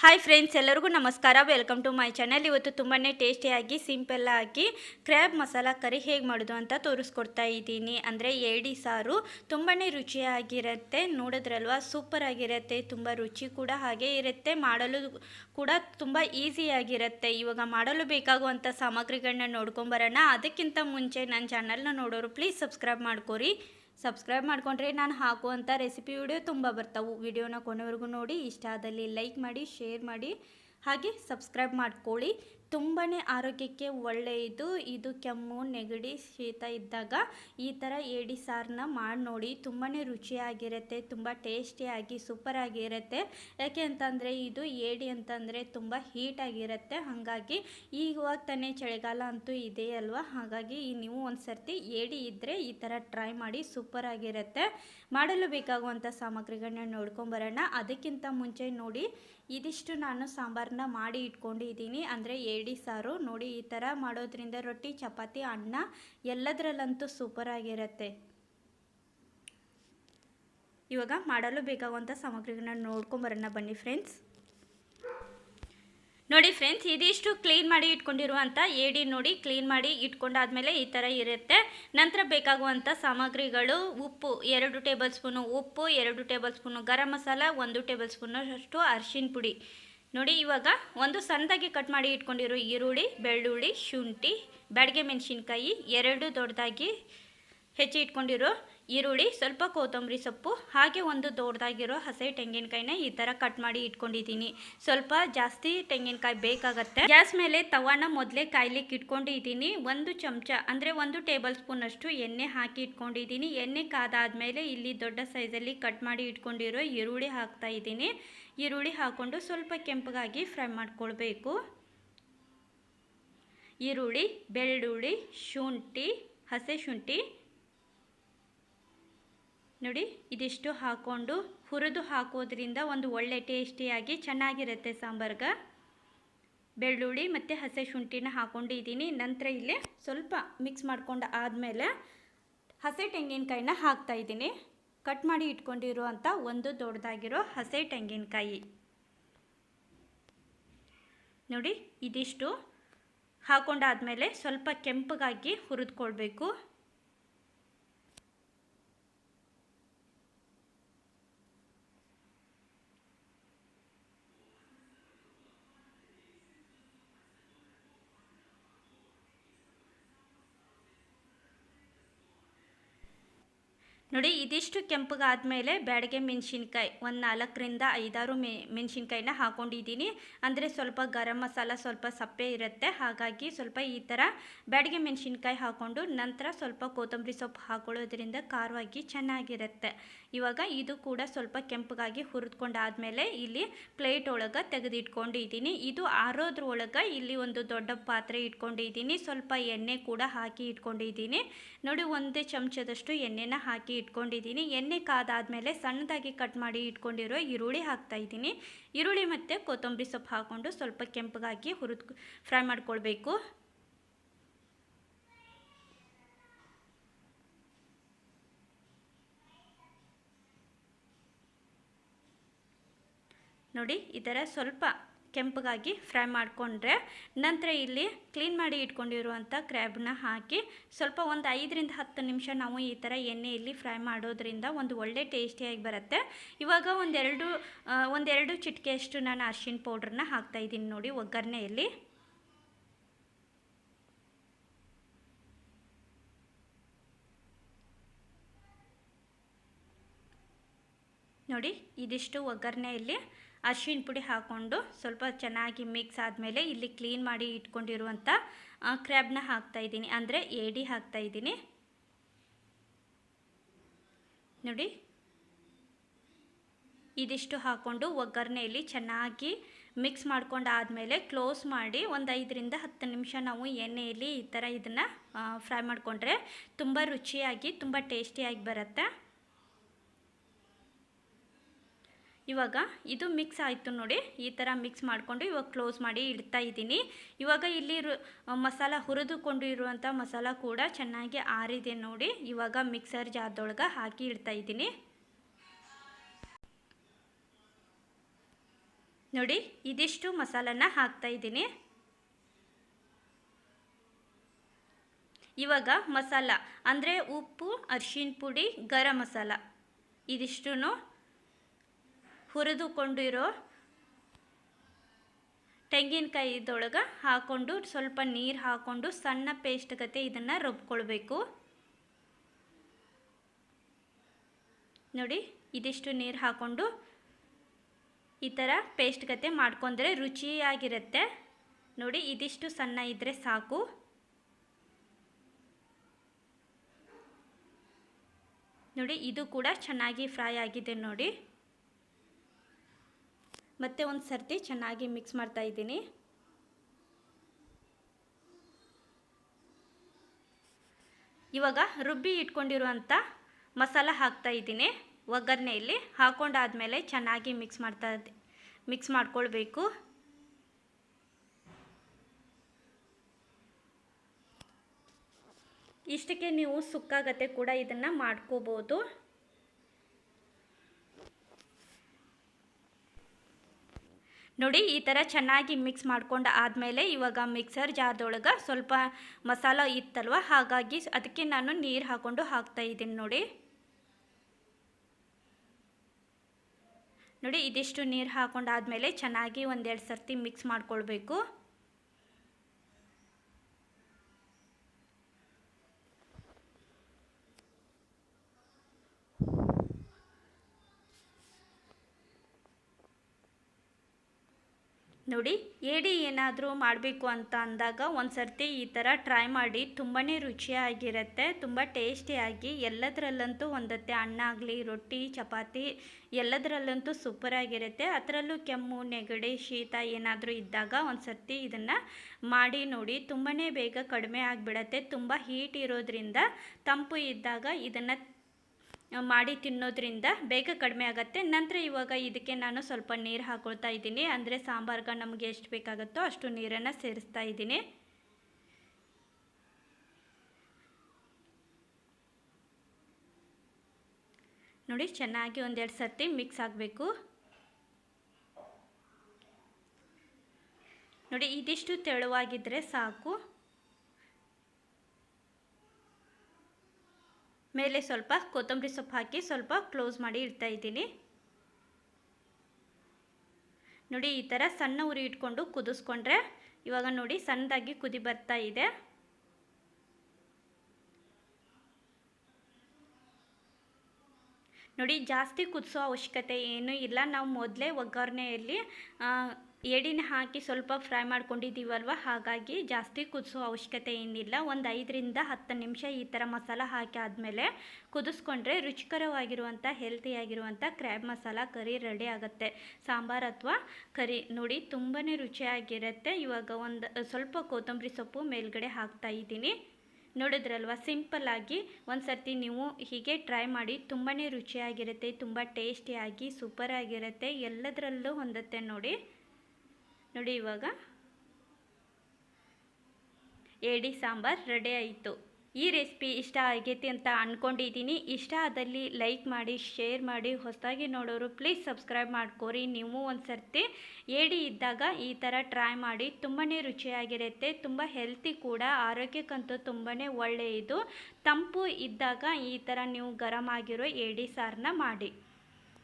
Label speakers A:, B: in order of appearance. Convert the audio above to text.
A: Hi friends ಎಲ್ಲರಿಗೂ ನಮಸ್ಕಾರ. Welcome to my channel ಇವತ್ತು ತುಂಬಾ ಟೇಸ್ಟಿಯಾಗಿ ಸಿಂಪಲ್ಲಾಗಿ ಕ್ರ್ಯಾಬ್ ಮಸಾಲ ಕರಿ ಹೇಗೆ ಮಾಡೋದು ಅಂತ ತೋರಿಸ್ಕೊಡ್ತಾ ಇದ್ದೀನಿ. ಅಂದರೆ ಏಡಿ ಸಾರು ತುಂಬಾ ರುಚಿಯಾಗಿರುತ್ತೆ. ನೋಡಿದ್ರಲ್ವ? ಸೂಪರ್ ಆಗಿರುತ್ತೆ. ತುಂಬ ರುಚಿ ಕೂಡ ಹಾಗೆ ಇರುತ್ತೆ. ಮಾಡಲು ಕೂಡ ತುಂಬ ಈಸಿಯಾಗಿರುತ್ತೆ ಇವಾಗ ಮಾಡಲು ಬೇಕಾಗುವಂಥ ಸಾಮಗ್ರಿಗಳನ್ನ ನೋಡ್ಕೊಂಬರೋಣ ಅದಕ್ಕಿಂತ ಮುಂಚೆ ನನ್ನ ಚಾನಲ್ನ ನೋಡೋರು ಪ್ಲೀಸ್ ಸಬ್ಸ್ಕ್ರೈಬ್ ಮಾಡ್ಕೊರಿ. ಸಬ್ಸ್ಕ್ರೈಬ್ ಮಾಡ್ಕೊಂಡ್ರೆ ನಾನು ಹಾಕುವಂಥ ರೆಸಿಪಿ ವಿಡಿಯೋ ತುಂಬ ಬರ್ತವೆ. ವಿಡಿಯೋನ ಕೊನೆವರೆಗೂ ನೋಡಿ. ಇಷ್ಟ ಆದಲ್ಲಿ ಲೈಕ್ ಮಾಡಿ ಶೇರ್ ಮಾಡಿ. ಹಾಗೆ ಸಬ್ಸ್ಕ್ರೈಬ್ ಮಾಡ್ಕೊಳ್ಳಿ. ತುಂಬಾ ಆರೋಗ್ಯಕ್ಕೆ ಒಳ್ಳೆಯದು. ಇದು ಕೆಮ್ಮು, ನೆಗಡಿ, ಶೀತ ಇದ್ದಾಗ ಈ ಥರ ಏಡಿ ಸಾರನ್ನ ಮಾಡಿ ನೋಡಿ. ತುಂಬಾ ರುಚಿಯಾಗಿರುತ್ತೆ, ತುಂಬ ಟೇಸ್ಟಿಯಾಗಿ, ಸೂಪರಾಗಿರುತ್ತೆ. ಯಾಕೆ ಅಂತಂದರೆ ಇದು ಏಡಿ ಅಂತಂದರೆ ತುಂಬ ಹೀಟಾಗಿರುತ್ತೆ ಹಾಗಾಗಿ ಈಗ ತಾನೇ ಚಳಿಗಾಲ ಅಂತೂ ಇದೆ ಅಲ್ವಾ? ಹಾಗಾಗಿ ನೀವು ಒಂದು ಸರ್ತಿ ಏಡಿ ಇದ್ದರೆ ಈ ಥರ ಟ್ರೈ ಮಾಡಿ, ಸೂಪರಾಗಿರುತ್ತೆ. ಮಾಡಲು ಬೇಕಾಗುವಂಥ ಸಾಮಗ್ರಿಗಳನ್ನ ನೋಡ್ಕೊಂಬರೋಣ ಅದಕ್ಕಿಂತ ಮುಂಚೆ ನೋಡಿ ಇದಿಷ್ಟು ನಾನು ಸಾಂಬಾರನ್ನ ಮಾಡಿ ಇಟ್ಕೊಂಡಿದ್ದೀನಿ. ಅಂದರೆ ಏಡಿ ಸಾರು. ನೋಡಿ, ಈ ಥರ ಮಾಡೋದ್ರಿಂದ ರೊಟ್ಟಿ, ಚಪಾತಿ, ಅನ್ನ ಎಲ್ಲದರಲ್ಲಂತೂ ಸೂಪರಾಗಿರುತ್ತೆ ಇವಾಗ ಮಾಡಲು ಬೇಕಾಗುವಂಥ ಸಾಮಗ್ರಿಗಳನ್ನ ನೋಡ್ಕೊಂಬರೋಣ ಬನ್ನಿ ಫ್ರೆಂಡ್ಸ್ ನೋಡಿ ಫ್ರೆಂಡ್ಸ್ ಇದಿಷ್ಟು ಕ್ಲೀನ್ ಮಾಡಿ ಇಟ್ಕೊಂಡಿರುವಂಥ ಏಡಿ ನೋಡಿ ಕ್ಲೀನ್ ಮಾಡಿ ಇಟ್ಕೊಂಡಾದ್ಮೇಲೆ ಈ ಥರ ಇರುತ್ತೆ. ನಂತರ ಬೇಕಾಗುವಂಥ ಸಾಮಗ್ರಿಗಳು ಉಪ್ಪು, ಎರಡು ಟೇಬಲ್ ಸ್ಪೂನು ಉಪ್ಪು, ಎರಡು ಟೇಬಲ್ ಸ್ಪೂನು ಗರಂ ಮಸಾಲ, ಒಂದು ಟೇಬಲ್ ಸ್ಪೂನು ಅಷ್ಟು ಅರಿಶಿನ ಪುಡಿ. ನೋಡಿ ಇವಾಗ ಒಂದು ಸಣ್ಣದಾಗಿ ಕಟ್ ಮಾಡಿ ಇಟ್ಕೊಂಡಿರೋ ಈರುಳ್ಳಿ, ಬೆಳ್ಳುಳ್ಳಿ, ಶುಂಠಿ, ಬ್ಯಾಡಿಗೆ ಮೆಣಸಿನ್ಕಾಯಿ, ಎರಡು ದೊಡ್ಡದಾಗಿ ಹೆಚ್ಚಿ ಇಟ್ಕೊಂಡಿರೋ ಈರುಳ್ಳಿ, ಸ್ವಲ್ಪ ಕೊತ್ತಂಬರಿ ಸೊಪ್ಪು, ಹಾಗೆ ಒಂದು ದೊಡ್ಡದಾಗಿರೋ ಹಸೆ ತೆಂಗಿನಕಾಯಿನ ಈ ಥರ ಕಟ್ ಮಾಡಿ ಇಟ್ಕೊಂಡಿದ್ದೀನಿ. ಸ್ವಲ್ಪ ಜಾಸ್ತಿ ತೆಂಗಿನಕಾಯಿ ಬೇಕಾಗತ್ತೆ. ಗ್ಯಾಸ್ ಮೇಲೆ ತವಾನ ಮೊದಲೇ ಕಾಯ್ಲಿಕ್ಕೆ ಇಟ್ಕೊಂಡಿದ್ದೀನಿ. ಒಂದು ಚಮಚ, ಅಂದರೆ ಒಂದು ಟೇಬಲ್ ಸ್ಪೂನಷ್ಟು ಎಣ್ಣೆ ಹಾಕಿ ಇಟ್ಕೊಂಡಿದ್ದೀನಿ. ಎಣ್ಣೆ ಕಾದಾದ್ಮೇಲೆ ಇಲ್ಲಿ ದೊಡ್ಡ ಸೈಜಲ್ಲಿ ಕಟ್ ಮಾಡಿ ಇಟ್ಕೊಂಡಿರೋ ಈರುಳ್ಳಿ ಹಾಕ್ತಾ ಇದ್ದೀನಿ. ಈರುಳ್ಳಿ ಹಾಕ್ಕೊಂಡು ಸ್ವಲ್ಪ ಕೆಂಪಗಾಗಿ ಫ್ರೈ ಮಾಡ್ಕೊಳ್ಬೇಕು. ಈರುಳ್ಳಿ, ಬೆಳ್ಳುಳ್ಳಿ, ಶುಂಠಿ, ಹಸೆ ಶುಂಠಿ ನೋಡಿ, ಇದಿಷ್ಟು ಹಾಕ್ಕೊಂಡು ಹುರಿದು ಹಾಕೋದ್ರಿಂದ ಒಂದು ಒಳ್ಳೆ ಟೇಸ್ಟಿಯಾಗಿ ಚೆನ್ನಾಗಿರುತ್ತೆ ಸಾಂಬಾರ್ಗೆ. ಬೆಳ್ಳುಳ್ಳಿ ಮತ್ತು ಹಸೆ ಶುಂಠಿನ ಹಾಕ್ಕೊಂಡಿದ್ದೀನಿ ನಂತರ ಇಲ್ಲಿ ಸ್ವಲ್ಪ ಮಿಕ್ಸ್ ಮಾಡ್ಕೊಂಡು ಆದಮೇಲೆ ಹಸೆ ತೆಂಗಿನಕಾಯಿನ ಹಾಕ್ತಾಯಿದ್ದೀನಿ ಕಟ್ ಮಾಡಿ ಇಟ್ಕೊಂಡಿರುವಂಥ ಒಂದು ದೊಡ್ಡದಾಗಿರೋ ಹಸೆ ತೆಂಗಿನಕಾಯಿ. ನೋಡಿ, ಇದಿಷ್ಟು ಹಾಕೊಂಡಾದಮೇಲೆ ಸ್ವಲ್ಪ ಕೆಂಪಗಾಗಿ ಹುರಿದ್ಕೊಳ್ಬೇಕು. ನೋಡಿ, ಇದಿಷ್ಟು ಕೆಂಪಗಾದಮೇಲೆ ಬ್ಯಾಡಗೆ ಮೆಣಸಿನ್ಕಾಯಿ ಒಂದು ನಾಲ್ಕರಿಂದ ಐದಾರು ಮೆ, ಮೆಣಸಿನ್ಕಾಯಿನ ಹಾಕೊಂಡಿದ್ದೀನಿ. ಅಂದರೆ ಸ್ವಲ್ಪ ಗರಂ ಮಸಾಲ, ಸ್ವಲ್ಪ ಸಪ್ಪೆ ಇರುತ್ತೆ. ಹಾಗಾಗಿ ಸ್ವಲ್ಪ ಈ ಥರ ಬ್ಯಾಡಿಗೆ ಮೆಣಸಿನ್ಕಾಯಿ ಹಾಕ್ಕೊಂಡು ನಂತರ ಸ್ವಲ್ಪ ಕೊತ್ತಂಬರಿ ಸೊಪ್ಪು ಹಾಕೊಳ್ಳೋದ್ರಿಂದ ಖಾರವಾಗಿ ಚೆನ್ನಾಗಿರುತ್ತೆ. ಇವಾಗ ಇದು ಕೂಡ ಸ್ವಲ್ಪ ಕೆಂಪಗಾಗಿ ಹುರಿದ್ಕೊಂಡಾದಮೇಲೆ ಇಲ್ಲಿ ಪ್ಲೇಟ್ ಒಳಗೆ ತೆಗೆದಿಟ್ಕೊಂಡಿದ್ದೀನಿ. ಇದು ಆರೋದ್ರೊಳಗೆ ಇಲ್ಲಿ ಒಂದು ದೊಡ್ಡ ಪಾತ್ರೆ ಇಟ್ಕೊಂಡಿದ್ದೀನಿ. ಸ್ವಲ್ಪ ಎಣ್ಣೆ ಕೂಡ ಹಾಕಿ ಇಟ್ಕೊಂಡಿದ್ದೀನಿ. ನೋಡಿ, ಒಂದೇ ಚಮಚದಷ್ಟು ಎಣ್ಣೆನ ಹಾಕಿ ಇಟ್ಕೊಂಡಿದ್ದೀನಿ. ಎಣ್ಣೆ ಕಾದಾದಮೇಲೆ ಸಣ್ಣದಾಗಿ ಕಟ್ ಮಾಡಿ ಇಟ್ಕೊಂಡಿರೋ ಈರುಳ್ಳಿ ಹಾಕ್ತಾ ಇದ್ದೀನಿ. ಈರುಳ್ಳಿ ಮತ್ತು ಕೊತ್ತಂಬರಿ ಸೊಪ್ಪು ಹಾಕ್ಕೊಂಡು ಸ್ವಲ್ಪ ಕೆಂಪಗಾಗಿ ಹುರಿದು ಫ್ರೈ ಮಾಡ್ಕೊಳ್ಬೇಕು. ನೋಡಿ, ಈ ಥರ ಸ್ವಲ್ಪ ಕೆಂಪಗಾಗಿ ಫ್ರೈ ಮಾಡಿಕೊಂಡ್ರೆ ನಂತರ ಇಲ್ಲಿ ಕ್ಲೀನ್ ಮಾಡಿ ಇಟ್ಕೊಂಡಿರುವಂಥ ಕ್ರ್ಯಾಬ್ನ ಹಾಕಿ ಸ್ವಲ್ಪ ಒಂದು ಐದರಿಂದ ಹತ್ತು ನಿಮಿಷ ನಾವು ಈ ಥರ ಎಣ್ಣೆಯಲ್ಲಿ ಫ್ರೈ ಮಾಡೋದ್ರಿಂದ ಒಂದು ಒಳ್ಳೆ ಟೇಸ್ಟಿಯಾಗಿ ಬರುತ್ತೆ. ಇವಾಗ ಒಂದೆರಡು ಒಂದೆರಡು ಚಿಟಿಕೆಯಷ್ಟು ನಾನು ಅರ್ಶಿನ ಪೌಡ್ರನ್ನ ಹಾಕ್ತಾಯಿದ್ದೀನಿ ನೋಡಿ ಒಗ್ಗರಣೆಯಲ್ಲಿ. ನೋಡಿ, ಇದಿಷ್ಟು ಒಗ್ಗರಣೆಯಲ್ಲಿ ಅರಿಶಿನ ಪುಡಿ ಹಾಕ್ಕೊಂಡು ಸ್ವಲ್ಪ ಚೆನ್ನಾಗಿ ಮಿಕ್ಸ್ ಆದಮೇಲೆ ಇಲ್ಲಿ ಕ್ಲೀನ್ ಮಾಡಿ ಇಟ್ಕೊಂಡಿರುವಂಥ ಕ್ರ್ಯಾಬ್ನ ಹಾಕ್ತಾಯಿದ್ದೀನಿ ಅಂದರೆ ಏಡಿ ಹಾಕ್ತಾಯಿದ್ದೀನಿ ನೋಡಿ, ಇದಿಷ್ಟು ಹಾಕ್ಕೊಂಡು ಒಗ್ಗರಣೆಯಲ್ಲಿ ಚೆನ್ನಾಗಿ ಮಿಕ್ಸ್ ಮಾಡ್ಕೊಂಡು ಆದಮೇಲೆ ಕ್ಲೋಸ್ ಮಾಡಿ ಒಂದು ಐದರಿಂದ ಹತ್ತು ನಿಮಿಷ ನಾವು ಎಣ್ಣೆಯಲ್ಲಿ ಈ ಥರ ಇದನ್ನು ಫ್ರೈ ಮಾಡಿಕೊಂಡ್ರೆ ತುಂಬ ರುಚಿಯಾಗಿ, ತುಂಬ ಟೇಸ್ಟಿಯಾಗಿ ಬರುತ್ತೆ. ಇವಾಗ ಇದು ಮಿಕ್ಸ್ ಆಯಿತು ನೋಡಿ, ಈ ಥರ ಮಿಕ್ಸ್ ಮಾಡಿಕೊಂಡು ಇವಾಗ ಕ್ಲೋಸ್ ಮಾಡಿ ಇಡ್ತಾ ಇದ್ದೀನಿ. ಇವಾಗ ಇಲ್ಲಿ ಮಸಾಲ ಹುರಿದುಕೊಂಡು ಇರುವಂಥ ಮಸಾಲ ಕೂಡ ಚೆನ್ನಾಗಿ ಆರಿದೆ ನೋಡಿ. ಇವಾಗ ಮಿಕ್ಸರ್ ಜಾರ್ದೊಳಗೆ ಹಾಕಿ ಇಡ್ತಾ ಇದ್ದೀನಿ. ನೋಡಿ, ಇದಿಷ್ಟು ಮಸಾಲನ ಹಾಕ್ತಾ ಇದ್ದೀನಿ. ಇವಾಗ ಮಸಾಲ, ಅಂದರೆ ಉಪ್ಪು ಅರ್ಶಿನ ಪುಡಿ, ಗರಂ ಮಸಾಲ ಇದಿಷ್ಟು ಹುರಿದುಕೊಂಡಿರೋ ತೆಂಗಿನಕಾಯಿದೊಳಗೆ ಹಾಕ್ಕೊಂಡು ಸ್ವಲ್ಪ ನೀರು ಹಾಕ್ಕೊಂಡು ಸಣ್ಣ ಪೇಸ್ಟ್ ಗತೆ ಇದನ್ನು ರುಬ್ಕೊಳ್ಬೇಕು. ನೋಡಿ, ಇದಿಷ್ಟು ನೀರು ಹಾಕ್ಕೊಂಡು ಈ ಥರ ಪೇಸ್ಟ್ ಗತೆ ಮಾಡ್ಕೊಂಡ್ರೆ ರುಚಿಯಾಗಿರುತ್ತೆ. ನೋಡಿ, ಇದಿಷ್ಟು ಸಣ್ಣ ಇದ್ದರೆ ಸಾಕು. ನೋಡಿ, ಇದು ಕೂಡ ಚೆನ್ನಾಗಿ ಫ್ರೈ ಆಗಿದೆ ನೋಡಿ. ಮತ್ತೆ ಒಂದು ಸರ್ತಿ ಚೆನ್ನಾಗಿ ಮಿಕ್ಸ್ ಮಾಡ್ತಾ ಇದ್ದೀನಿ. ಇವಾಗ ರುಬ್ಬಿ ಇಟ್ಕೊಂಡಿರುವಂಥ ಮಸಾಲ ಹಾಕ್ತಾ ಇದ್ದೀನಿ. ಒಗ್ಗರಣೆಯಲ್ಲಿ ಹಾಕೊಂಡಾದ್ಮೇಲೆ ಚೆನ್ನಾಗಿ ಮಿಕ್ಸ್ ಮಾಡ್ತಾ ಮಿಕ್ಸ್ ಮಾಡ್ಕೊಳ್ಬೇಕು. ಇಷ್ಟಕ್ಕೆ ನೀವು ಸುಕ್ಕಾಗತ್ತೆ ಕೂಡ ಇದನ್ನು ಮಾಡ್ಕೋಬೋದು. ನೋಡಿ, ಈ ಥರ ಚೆನ್ನಾಗಿ ಮಿಕ್ಸ್ ಮಾಡ್ಕೊಂಡು ಆದಮೇಲೆ ಇವಾಗ ಮಿಕ್ಸರ್ ಜಾರ್ದೊಳಗೆ ಸ್ವಲ್ಪ ಮಸಾಲ ಇತ್ತಲ್ವ? ಹಾಗಾಗಿ ಅದಕ್ಕೆ ನಾನು ನೀರು ಹಾಕ್ಕೊಂಡು ಹಾಕ್ತಾ ಇದ್ದೀನಿ ನೋಡಿ. ನೋಡಿ, ಇದಿಷ್ಟು ನೀರು ಹಾಕ್ಕೊಂಡಾದ್ಮೇಲೆ ಚೆನ್ನಾಗಿ ಒಂದೆರಡು ಸರ್ತಿ ಮಿಕ್ಸ್ ಮಾಡ್ಕೊಳ್ಬೇಕು. ನೋಡಿ, ಏಡಿ ಏನಾದರೂ ಮಾಡಬೇಕು ಅಂತ ಅಂದಾಗ ಒಂದು ಸರ್ತಿ ಈ ಥರ ಟ್ರೈ ಮಾಡಿ ತುಂಬಾ ರುಚಿಯಾಗಿರುತ್ತೆ, ತುಂಬ ಟೇಸ್ಟಿಯಾಗಿ ಎಲ್ಲದರಲ್ಲಂತೂ ಹೊಂದತ್ತೆ ಆಗಲಿ, ರೊಟ್ಟಿ, ಚಪಾತಿ, ಎಲ್ಲದರಲ್ಲಂತೂ ಸೂಪರಾಗಿರುತ್ತೆ. ಅದರಲ್ಲೂ ಕೆಮ್ಮು, ನೆಗಡಿ, ಶೀತ ಏನಾದರೂ ಇದ್ದಾಗ ಒಂದು ಸರ್ತಿ ಇದನ್ನು ಮಾಡಿ ನೋಡಿ ತುಂಬಾ ಬೇಗ ಕಡಿಮೆ ಆಗಿಬಿಡತ್ತೆ. ತುಂಬ ಹೀಟ್ ಇರೋದ್ರಿಂದ ತಂಪು ಇದ್ದಾಗ ಇದನ್ನು ಮಾಡಿ ತಿನ್ನೋದ್ರಿಂದ ಬೇಗ ಕಡಿಮೆ ಆಗುತ್ತೆ. ನಂತರ ಇವಾಗ ಇದಕ್ಕೆ ನಾನು ಸ್ವಲ್ಪ ನೀರು ಹಾಕೊಳ್ತಾ ಇದ್ದೀನಿ. ಅಂದರೆ ಸಾಂಬಾರ್ಗೆ ನಮಗೆ ಎಷ್ಟು ಬೇಕಾಗುತ್ತೋ ಅಷ್ಟು ನೀರನ್ನು ಸೇರಿಸ್ತಾ ಇದ್ದೀನಿ. ನೋಡಿ, ಚೆನ್ನಾಗಿ ಒಂದೆರಡು ಸರ್ತಿ ಮಿಕ್ಸ್ ಆಗಬೇಕು. ನೋಡಿ, ಇದಿಷ್ಟು ತೆಳುವಾಗಿದ್ದರೆ ಸಾಕು. ಮೇಲೆ ಸ್ವಲ್ಪ ಕೊತ್ತಂಬರಿ ಸೊಪ್ಪು ಹಾಕಿ ಸ್ವಲ್ಪ ಕ್ಲೋಸ್ ಮಾಡಿ ಇಡ್ತಾ ಇದ್ದೀನಿ. ನೋಡಿ, ಈ ಥರ ಸಣ್ಣ ಉರಿ ಇಟ್ಕೊಂಡು ಕುದಿಸ್ಕೊಂಡ್ರೆ ಇವಾಗ ನೋಡಿ ಸಣ್ಣದಾಗಿ ಕುದಿ ಬರ್ತಾ ಇದೆ. ನೋಡಿ, ಜಾಸ್ತಿ ಕುದಿಸೋ ಅವಶ್ಯಕತೆ ಏನೂ ಇಲ್ಲ. ನಾವು ಮೊದಲೇ ಒಗ್ಗರಣೆಯಲ್ಲಿ ಎಡಿನ ಹಾಕಿ ಸ್ವಲ್ಪ ಫ್ರೈ ಮಾಡ್ಕೊಂಡಿದ್ದೀವಲ್ವ? ಹಾಗಾಗಿ ಜಾಸ್ತಿ ಕುದಿಸೋ ಅವಶ್ಯಕತೆ ಏನಿಲ್ಲ. ಒಂದು ಐದರಿಂದ ಹತ್ತು ನಿಮಿಷ ಈ ಥರ ಮಸಾಲ ಹಾಕಿ ಆದಮೇಲೆ ಕುದಿಸ್ಕೊಂಡ್ರೆ ರುಚಿಕರವಾಗಿರುವಂಥ ಹೆಲ್ತಿಯಾಗಿರುವಂಥ ಕ್ರ್ಯಾಬ್ ಮಸಾಲ ಕರಿ ರೆಡಿ ಆಗುತ್ತೆ. ಸಾಂಬಾರು ಅಥವಾ ಕರಿ ನೋಡಿ ತುಂಬಾ ರುಚಿಯಾಗಿರುತ್ತೆ. ಇವಾಗ ಒಂದು ಸ್ವಲ್ಪ ಕೊತ್ತಂಬರಿ ಸೊಪ್ಪು ಮೇಲ್ಗಡೆ ಹಾಕ್ತಾ ಇದ್ದೀನಿ. ನೋಡಿದ್ರಲ್ವ? ಸಿಂಪಲ್ಲಾಗಿ ಒಂದು ಸರ್ತಿ ನೀವು ಹೀಗೆ ಟ್ರೈ ಮಾಡಿ ತುಂಬಾ ರುಚಿಯಾಗಿರುತ್ತೆ, ತುಂಬ ಟೇಸ್ಟಿಯಾಗಿ ಸೂಪರಾಗಿರುತ್ತೆ ಎಲ್ಲದರಲ್ಲೂ ಹೊಂದುತ್ತೆ ನೋಡಿ. ನೋಡಿ ಇವಾಗ. ಏಡಿ ಸಾಂಬಾರು ರೆಡಿ ಆಯಿತು. ಈ ರೆಸಿಪಿ ಇಷ್ಟ ಆಗೈತಿ ಅಂತ ಅಂದ್ಕೊಂಡಿದ್ದೀನಿ ಇಷ್ಟ ಆದಲ್ಲಿ ಲೈಕ್ ಮಾಡಿ, ಶೇರ್ ಮಾಡಿ, ಹೊಸದಾಗಿ ನೋಡೋರು ಪ್ಲೀಸ್ ಸಬ್ಸ್ಕ್ರೈಬ್ ಮಾಡ್ಕೋರಿ. ನೀವು ಒಂದು ಸರ್ತಿ ಏಡಿ ಇದ್ದಾಗ ಈ ಥರ ಟ್ರೈ ಮಾಡಿ. ತುಂಬಾ ರುಚಿಯಾಗಿರುತ್ತೆ. ತುಂಬ ಹೆಲ್ತಿ ಕೂಡ. ಆರೋಗ್ಯಕ್ಕಂತೂ ತುಂಬಾ ಒಳ್ಳೆಯದು. ತಂಪು ಇದ್ದಾಗ ಈ ಥರ ನೀವು ಗರಮ್ ಆಗಿರೋ ಏಡಿ ಸಾರನ್ನ ಮಾಡಿ.